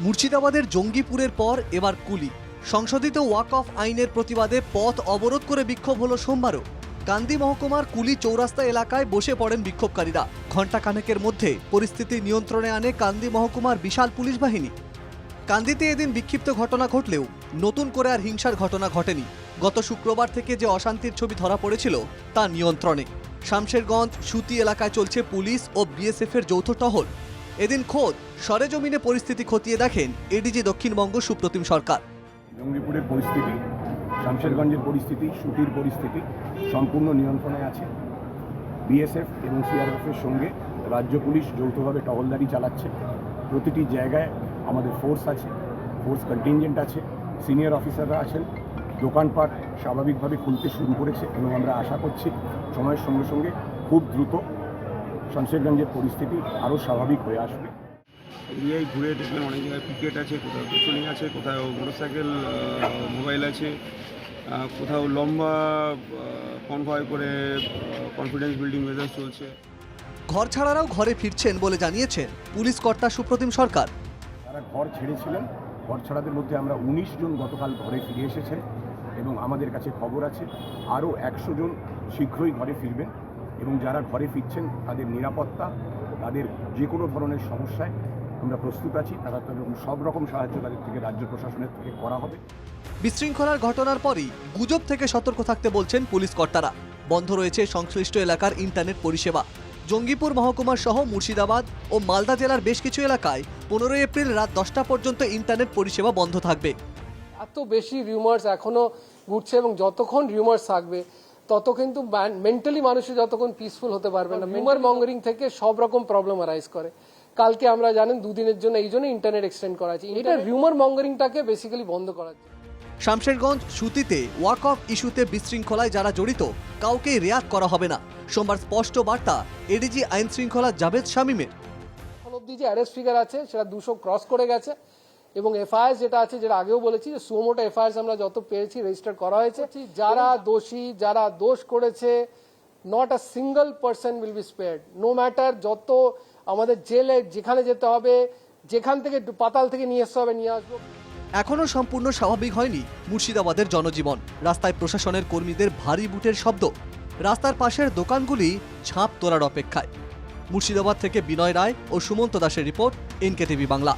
মুর্শিদাবাদের জঙ্গিপুরের পর এবার কুলি। সংশোধিত ওয়াক অফ আইনের প্রতিবাদে পথ অবরোধ করে বিক্ষোভ হলো সোমবারও। কান্দি মহকুমার কুলি চৌরাস্তা এলাকায় বসে পড়েন বিক্ষোভকারীরা। ঘণ্টা খানেকের মধ্যে পরিস্থিতি নিয়ন্ত্রণে আনে কান্দি মহকুমার বিশাল পুলিশ বাহিনী। কান্দিতে এদিন বিক্ষিপ্ত ঘটনা ঘটলেও নতুন করে আর হিংসার ঘটনা ঘটেনি। গত শুক্রবার থেকে যে অশান্তির ছবি ধরা পড়েছিল তা নিয়ন্ত্রণে। শামশেরগঞ্জ, সুতি এলাকায় চলছে পুলিশ ও বিএসএফের যৌথ টহল। এদিন খোদ সরেজমিনে পরিস্থিতি খতিয়ে দেখেন এডিজি দক্ষিণবঙ্গ সুপ্রতিম সরকার। জঙ্গিপুরের পরিস্থিতি, শামশেরগঞ্জের পরিস্থিতি, সুতির পরিস্থিতি সম্পূর্ণ নিয়ন্ত্রণে আছে। বিএসএফ এবং সিআরএফের সঙ্গে রাজ্য পুলিশ যৌথভাবে টহলদারি চালাচ্ছে। প্রতিটি জায়গায় আমাদের ফোর্স আছে ফোর্স কন্টিনজেন্ট আছে সিনিয়র অফিসাররা আছেন। দোকানপাট স্বাভাবিকভাবে খুলতে শুরু করেছে এবং আমরা আশা করছি সময়ের সঙ্গে সঙ্গে খুব দ্রুত শামশেরগঞ্জের পরিস্থিতি আরও স্বাভাবিক হয়ে আসবে। এরিয়ায় ঘুরে দেখবেন অনেক জায়গায় পিকেট আছে কোথাও পেট্রোলিং আছে কোথাও মোটরসাইকেল মোবাইল আছে কোথাও লম্বা কনভয় করে কনফিডেন্স বিল্ডিং মেজাজ চলছে। ঘর ছাড়ারাও ঘরে ফিরছেন বলে জানিয়েছেন পুলিশ কর্তা সুপ্রতিম সরকার। তারা ঘর ছেড়েছিলেন। ঘর ছাড়াদের মধ্যে আমরা উনিশ জন গতকাল ঘরে ফিরে এসেছেন এবং আমাদের কাছে খবর আছে আরও একশো জন শীঘ্রই ঘরে ফিরবেন এবং যারা ঘরে ফিরছেন তাদের নিরাপত্তা তাদের যে কোনো ধরনের সমস্যায় আমরা প্রস্তুত আছি। তারা তাদের সব রকম সাহায্য তাদের থেকে রাজ্য প্রশাসনের থেকে করা হবে। বিশৃঙ্খলার ঘটনার পরই গুজব থেকে সতর্ক থাকতে বলছেন পুলিশ কর্তারা। বন্ধ রয়েছে সংশ্লিষ্ট এলাকার ইন্টারনেট পরিষেবা। জঙ্গিপুর মহকুমার সহ মুর্শিদাবাদ ও মালদা জেলার বেশ কিছু এলাকায় পনেরোই এপ্রিল রাত দশটা পর্যন্ত ইন্টারনেট পরিষেবা বন্ধ থাকবে। এত বেশি রিউমার্স এখনও ঘুরছে এবং যতক্ষণ রিউমার্স থাকবে তত কিন্তু মেন্টালি মানুষের যতক্ষণ পিসফুল হতে পারবে না। রিউমার মঙ্গারিং থেকে সব রকম প্রবলেম অ্যারাইজ করে। কালকে আমরা জানেন দুদিনের জন্য এই জন্য ইন্টারনেট এক্সটেন্ড করা আছে এটা রিউমার মঙ্গারিংটাকে বেসিক্যালি বন্ধ করা। শামশেরগঞ্জ সুতিতে ওয়াক অফ ইস্যুতে বিশৃঙ্খলায় যারা জড়িত কাউকেই রেয়াত করা হবে না। সোমবার স্পষ্ট বার্তা এডিজি আইন শৃঙ্খলা জাভেদ শামীমের। অব্দি যে অ্যারেস্ট ফিগার আছে সেটা দুশো ক্রস করে গেছে। এবং এফআইআর যেটা আছে যেটা আগেও বলেছি যে সুমোটো এফআইআর আমরা যত পেয়েছি রেজিস্টার করা হয়েছে। যারা দোষী যারা দোষ করেছে not a single person will be spared no matter যত আমাদের জেলে যেখানে যেতে হবে, যেখান থেকে পাতাল থেকে নিয়ে আসতে হবে, নিয়ে আসব। এখনও সম্পূর্ণ স্বাভাবিক হয়নি মুর্শিদাবাদের জনজীবন। রাস্তায় প্রশাসনের কর্মীদের ভারী বুটের শব্দ। রাস্তার পাশের দোকানগুলি ছাপ তোলার অপেক্ষায়। মুর্শিদাবাদ থেকে বিনয় রায় ও সুমন্ত দাসের রিপোর্ট এনকে টিভি বাংলা।